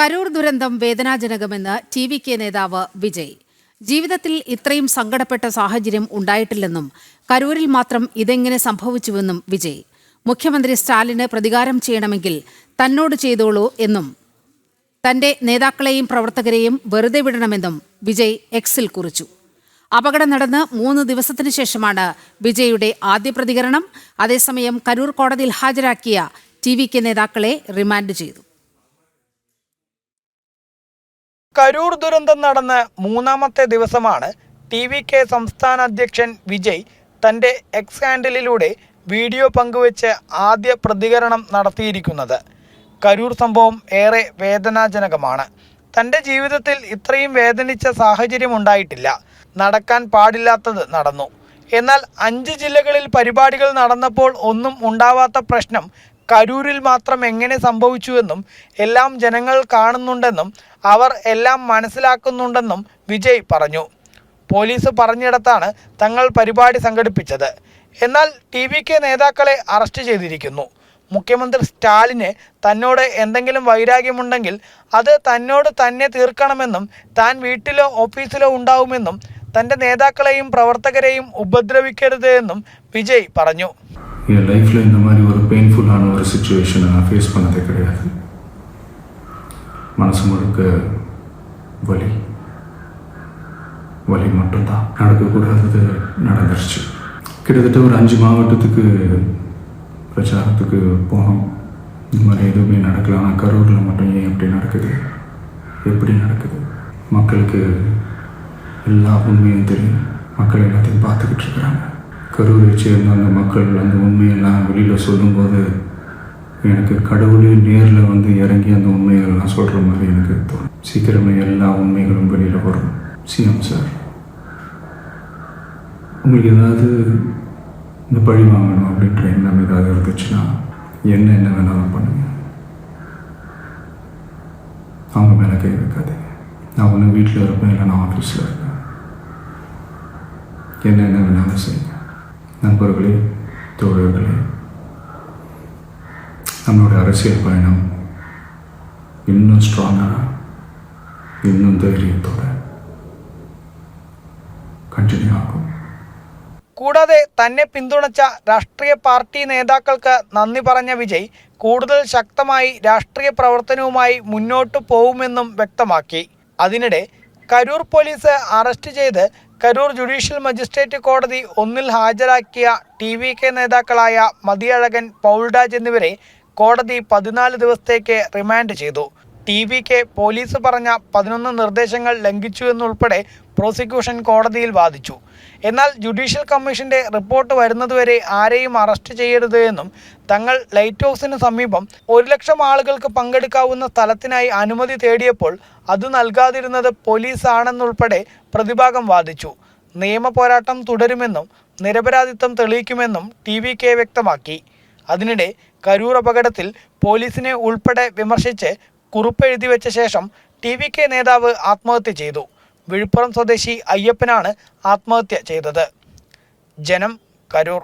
കരൂർ ദുരന്തം വേദനാജനകമെന്ന് T V K നേതാവ് വിജയ്. ജീവിതത്തിൽ ഇത്രയും സങ്കടപ്പെട്ട സാഹചര്യം ഉണ്ടായിട്ടില്ലെന്നും കരൂരിൽ മാത്രം ഇതെങ്ങനെ സംഭവിച്ചുവെന്നും വിജയ്. മുഖ്യമന്ത്രി സ്റ്റാലിന് പ്രതികാരം ചെയ്യണമെങ്കിൽ തന്നോട് ചെയ്തോളൂ എന്നും തന്റെ നേതാക്കളെയും പ്രവർത്തകരെയും വെറുതെ വിടണമെന്നും വിജയ് എക്സിൽ കുറിച്ചു. അപകടം നടന്ന് മൂന്ന് ദിവസത്തിനു ശേഷമാണ് വിജയുടെ ആദ്യ പ്രതികരണം. അതേസമയം കരൂർ കോടതിയിൽ ഹാജരാക്കിയ ടി വി കെ നേതാക്കളെ റിമാൻഡ് ചെയ്തു. കരൂർ ദുരന്തം നടന്ന മൂന്നാമത്തെ ദിവസമാണ് ടി വി കെ സംസ്ഥാന അധ്യക്ഷൻ വിജയ് തന്റെ എക്സ് ഹാൻഡിലിലൂടെ വീഡിയോ പങ്കുവച്ച് ആദ്യ പ്രതികരണം നടത്തിയിരിക്കുന്നത്. കരൂർ സംഭവം ഏറെ വേദനാജനകമാണ്. തന്റെ ജീവിതത്തിൽ ഇത്രയും വേദനിച്ച സാഹചര്യം ഉണ്ടായിട്ടില്ല നടക്കാൻ പാടില്ലാത്തത് നടന്നു. എന്നാൽ അഞ്ച് ജില്ലകളിൽ പരിപാടികൾ നടന്നപ്പോൾ ഒന്നും ഉണ്ടാവാത്ത പ്രശ്നം കരൂരിൽ മാത്രം എങ്ങനെ സംഭവിച്ചുവെന്നും എല്ലാം ജനങ്ങൾ കാണുന്നുണ്ടെന്നും അവർ എല്ലാം മനസ്സിലാക്കുന്നുണ്ടെന്നും വിജയ് പറഞ്ഞു. പോലീസ് പറഞ്ഞിടത്താണ് തങ്ങൾ പരിപാടി സംഘടിപ്പിച്ചത്. എന്നാൽ ടി വി കെ നേതാക്കളെ അറസ്റ്റ് ചെയ്തിരിക്കുന്നു. മുഖ്യമന്ത്രി സ്റ്റാലിന് തന്നോട് എന്തെങ്കിലും വൈരാഗ്യമുണ്ടെങ്കിൽ അത് തന്നോട് തന്നെ തീർക്കണമെന്നും താൻ വീട്ടിലോ ഓഫീസിലോ ഉണ്ടാവുമെന്നും തൻ്റെ നേതാക്കളെയും പ്രവർത്തകരെയും ഉപദ്രവിക്കരുത് എന്നും വിജയ് പറഞ്ഞു என் லைஃப்பில் இந்த மாதிரி ஒரு பெயின்ஃபுல்லான ஒரு சுச்சுவேஷனை நான் ஃபேஸ் பண்ணதே கிடையாது மனசு முழுக்க வலி வலி மட்டும்தான் நடக்கக்கூடாதது நடந்துருச்சு கிட்டத்தட்ட ஒரு அஞ்சு மாவட்டத்துக்கு பிரச்சாரத்துக்கு போனோம் இந்த மாதிரி எதுவுமே நடக்கல ஆனால் கரூரில் மட்டும் ஏன் இப்படி நடக்குது எப்படி நடக்குது மக்களுக்கு எல்லா உண்மையும் தெரியும். மக்கள் எல்லாத்தையும் பார்த்துக்கிட்டு இருக்கிறாங்க. கரூரை சேர்ந்த அந்த மக்கள் அந்த உண்மையெல்லாம் வெளியில் சொல்லும்போது எனக்கு கடவுளே நேரில் வந்து இறங்கி அந்த உண்மைகள்லாம் சொல்கிற மாதிரி எனக்கு தோணும். சீக்கிரமே எல்லா உண்மைகளும் வெளியில் வரும். சிஎம் சார் உங்களுக்கு ஏதாவது இந்த பழி வாங்கணும் அப்படின்ற எண்ணம் ஏதாவது இருந்துச்சுன்னா என்ன என்ன வேணாலும் பண்ணுங்க. அவங்க மேலே கை வைக்காதீங்க. நான் ஒன்று வீட்டில் இருப்பேன் இல்லை நான் ஆஃபீஸில் இருப்பேன். என்ன என்ன வேணாலும் செய்யுங்க நண்பர்களே தோழர்களே நம்மளோட அரசியல் பயணம் இன்னும் ஸ்ட்ராங்காக இன்னும் தைரியத்தோட കണ്ടിന്യൂ ആക്കും കൂടാതെ തന്നെ പിന്തുണച്ച രാഷ്ട്രീയ പാർട്ടി നേതാക്കൾക്ക് നന്ദി പറഞ്ഞ വിജയ് കൂടുതൽ ശക്തമായി രാഷ്ട്രീയ പ്രവർത്തനവുമായി മുന്നോട്ടു പോകുമെന്നും വ്യക്തമാക്കി അതിനിടെ കരൂർ പോലീസ് അറസ്റ്റ് ചെയ്ത് കരൂർ ജുഡീഷ്യൽ മജിസ്ട്രേറ്റ് കോടതി ഒന്നിൽ ഹാജരാക്കിയ ടി വി കെ നേതാക്കളായ മതിയഴകൻ പൗൾഡാജ് എന്നിവരെ കോടതി പതിനാല് ദിവസത്തേക്ക് റിമാൻഡ് ചെയ്തു. ടി വി കെ പോലീസ് പറഞ്ഞ പതിനൊന്ന് നിർദ്ദേശങ്ങൾ ലംഘിച്ചു എന്നുൾപ്പെടെ പ്രോസിക്യൂഷൻ കോടതിയിൽ വാദിച്ചു. എന്നാൽ ജുഡീഷ്യൽ കമ്മീഷന്റെ റിപ്പോർട്ട് വരുന്നതുവരെ ആരെയും അറസ്റ്റ് ചെയ്യരുത് എന്നും തങ്ങൾ ലൈറ്റ് ഹൗസിന് സമീപം ഒരു ലക്ഷം ആളുകൾക്ക് പങ്കെടുക്കാവുന്ന സ്ഥലത്തിനായി അനുമതി തേടിയപ്പോൾ അത് നൽകാതിരുന്നത് പോലീസാണെന്നുൾപ്പെടെ പ്രതിഭാഗം വാദിച്ചു. നിയമ പോരാട്ടം തുടരുമെന്നും നിരപരാധിത്വം തെളിയിക്കുമെന്നും ടി വി കെ വ്യക്തമാക്കി. അതിനിടെ കരൂർ അപകടത്തിൽ പോലീസിനെ ഉൾപ്പെടെ വിമർശിച്ച് കുറിപ്പ് എഴുതി വെച്ച ശേഷം ടി വി കെ നേതാവ് ആത്മഹത്യ ചെയ്തു. വിഴുപ്പുറം സ്വദേശി അയ്യപ്പനാണ് ആത്മഹത്യ ചെയ്തത്. ജനം കരൂർ.